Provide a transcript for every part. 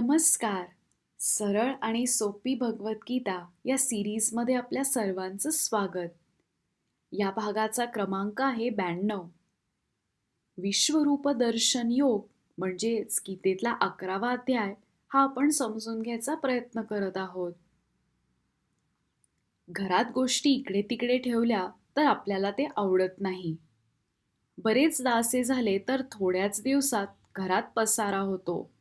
नमस्कार. सरळ आणि सोपी भगवद्गीता या सिरीजमध्ये आपल्या सर्वांचं स्वागत. या भागाचा क्रमांक आहे ब्याण्णव. विश्वरूप दर्शन योग म्हणजेच गीतेतला अकरावा अध्याय हा आपण समजून घ्यायचा प्रयत्न करत आहोत. घरात गोष्टी इकडे तिकडे ठेवल्या तर आपल्याला ते आवडत नाही. बरेचदा असे झाले तर थोड्याच दिवसात घरात पसारा होतो.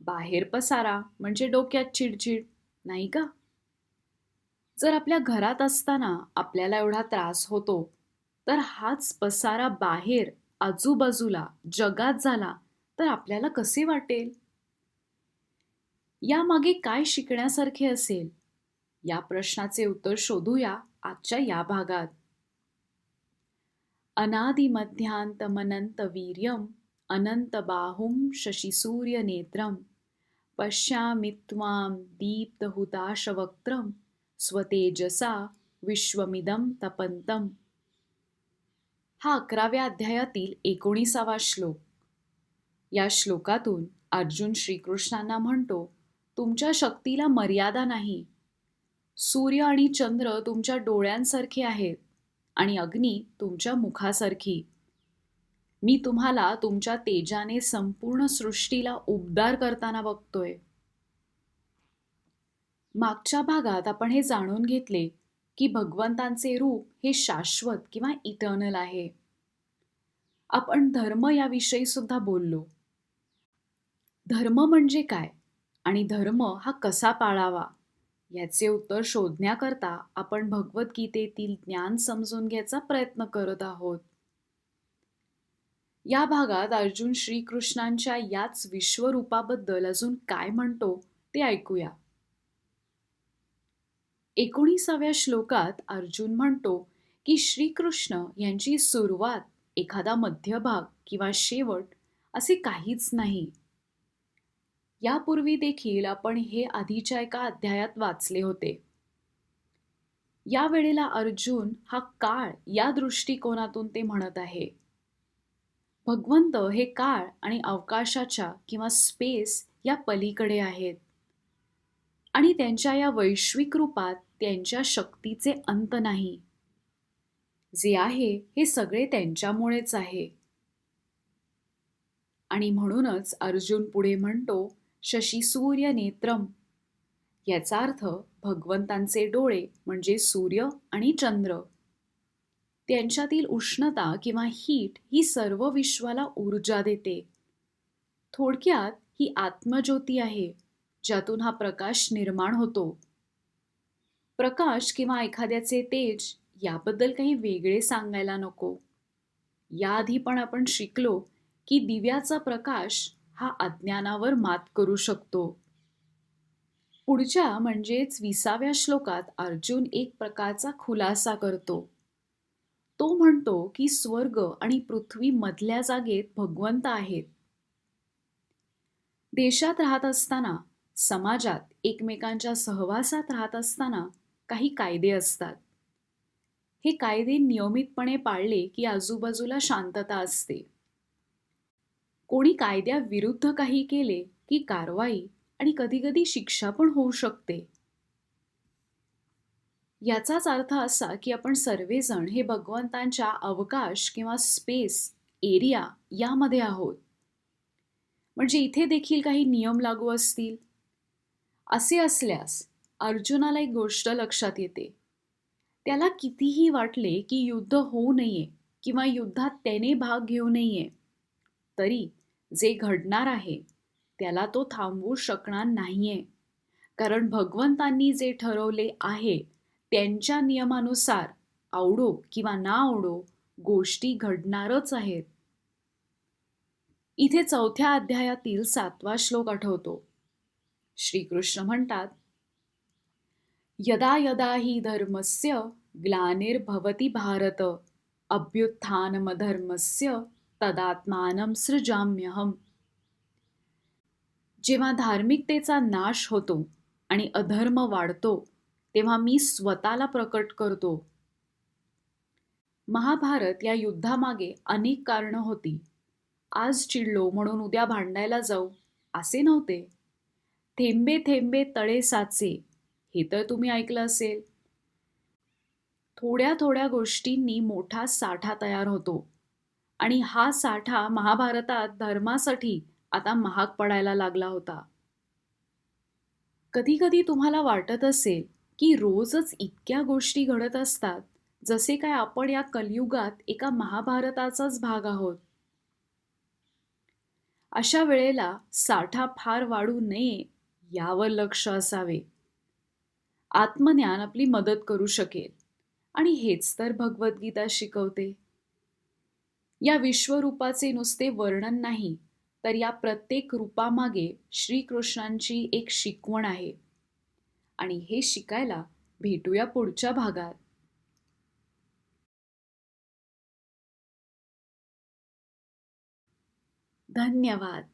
बाहेर पसारा म्हणजे डोक्यात चिडचिड नाही का? जर आपल्या घरात असताना आपल्याला एवढा त्रास होतो तर हाच पसारा बाहेर आजूबाजूला जगात झाला तर आपल्याला कसे वाटेल? यामागे काय शिकण्यासारखे असेल? या प्रश्नाचे उत्तर शोधूया आजच्या या भागात. अनादिमध्यांतमनंत वीर्यम. अनंत बाहुं शशिसूर्य नेत्रम पश्यामि त्वां दीप्तहुताशवक्त्रं स्वतेजसा विश्वमिदं तपंतम हा अकराव्या अध्यायातील एकोणीसावा श्लोक. या श्लोकातून अर्जुन श्रीकृष्णांना म्हणतो तुमच्या शक्तीला मर्यादा नाही. सूर्य आणि चंद्र तुमच्या डोळ्यांसारखे आहेत आणि अग्नी तुमच्या मुखासारखी. मी तुम्हाला तुमच्या तेजाने संपूर्ण सृष्टीला उबदार करताना बघतोय. मागच्या भागात आपण हे जाणून घेतले की भगवंतांचे रूप हे शाश्वत किंवा इटर्नल आहे. आपण धर्म याविषयी सुद्धा बोललो. धर्म म्हणजे काय आणि धर्म हा कसा पाळावा याचे उत्तर शोधण्याकरता आपण भगवद्गीतेतील ज्ञान समजून घ्यायचा प्रयत्न करत आहोत. या भागात अर्जुन श्रीकृष्णांच्या याच विश्वरूपाबद्दल अजून काय म्हणतो ते ऐकूया. एकोणीसाव्या श्लोकात अर्जुन म्हणतो की श्रीकृष्ण यांची सुरुवात एखादा मध्यभाग किंवा शेवट असे काहीच नाही. यापूर्वी देखील आपण हे आधीच्या एका अध्यायात वाचले होते. या वेळेला अर्जुन हा काळ या दृष्टिकोनातून ते म्हणत आहे. भगवंत हे काळ आणि अवकाशाच्या किंवा स्पेस या पलीकडे आहेत. आणि त्यांच्या या वैश्विक रूपात त्यांच्या शक्तीचे अंत नाही. जे आहे हे सगळे त्यांच्यामुळेच आहे. आणि म्हणूनच अर्जुन पुढे म्हणतो शशी सूर्य नेत्रम. याचा अर्थ भगवंतांचे डोळे म्हणजे सूर्य आणि चंद्र. त्यांच्यातील उष्णता किंवा हीट ही सर्व विश्वाला ऊर्जा देते. थोडक्यात ही आत्मज्योती आहे ज्यातून हा प्रकाश निर्माण होतो. प्रकाश किंवा एखाद्याचे तेज याबद्दल काही वेगळे सांगायला नको. याआधी पण आपण शिकलो की दिव्याचा प्रकाश हा अज्ञानावर मात करू शकतो. पुढच्या म्हणजेच विसाव्या श्लोकात अर्जुन एक प्रकारचा खुलासा करतो. तो म्हणतो की स्वर्ग आणि पृथ्वी मधल्या जागेत भगवंत आहेत. देशात राहत असताना समाजात एकमेकांच्या सहवासात राहत असताना काही कायदे असतात. हे कायदे नियमितपणे पाळले की आजूबाजूला शांतता असते. कोणी कायद्याविरुद्ध काही केले की कारवाई आणि कधीकधी शिक्षा पण होऊ शकते. याचाच अर्थ असा की आपण सर्वजण हे भगवंतांच्या अवकाश किंवा स्पेस एरिया यामध्ये आहोत. म्हणजे इथे देखील काही नियम लागू असतील? असे असल्यास अर्जुनाला एक गोष्ट लक्षात येते. त्याला कितीही वाटले की युद्ध होऊ नये किंवा युद्धात त्याने भाग घेऊ नये तरी जे घडणार आहे त्याला तो थांबवू शकणार नाहीये. कारण भगवंतांनी जे ठरवले आहे त्यांच्या नियमानुसार आवडो किंवा ना आवडो गोष्टी घडणारच आहेत. इथे चौथ्या अध्यायातील सातवा श्लोक आठवतो. श्रीकृष्ण म्हणतात यदा यदा हि धर्मस्य ग्लानिर्भवती भारत अभ्युत्थानमधर्मस्य तदात्मानं सृजाम्यहम. जेव्हा धार्मिकतेचा नाश होतो आणि अधर्म वाढतो तेव्हा मी स्वतःला प्रकट करतो. महाभारत या युद्धामागे अनेक कारणं होती. आज चिडलो म्हणून उद्या भांडायला जाऊ असे नव्हते. थेंबे थेंबे तळे साचे हे तर तुम्ही ऐकलं असेल. थोड्या थोड्या गोष्टींनी मोठा साठा तयार होतो. आणि हा साठा महाभारतात धर्मासाठी आता महाग पडायला लागला होता. कधी कधी तुम्हाला वाटत असेल की रोजच इतक्या गोष्टी घडत असतात जसे काय आपण या कलियुगात एका महाभारताचाच भाग आहोत. अशा वेळेला साठा फार वाढू नये यावर लक्ष असावे. आत्मज्ञान आपली मदत करू शकेल आणि हेच तर भगवद्गीता शिकवते. या विश्वरूपाचे नुसते वर्णन नाही तर या प्रत्येक रूपामागे श्रीकृष्णांची एक शिकवण आहे. आणि हे शिकायला भेटूया पुढच्या भागात. धन्यवाद.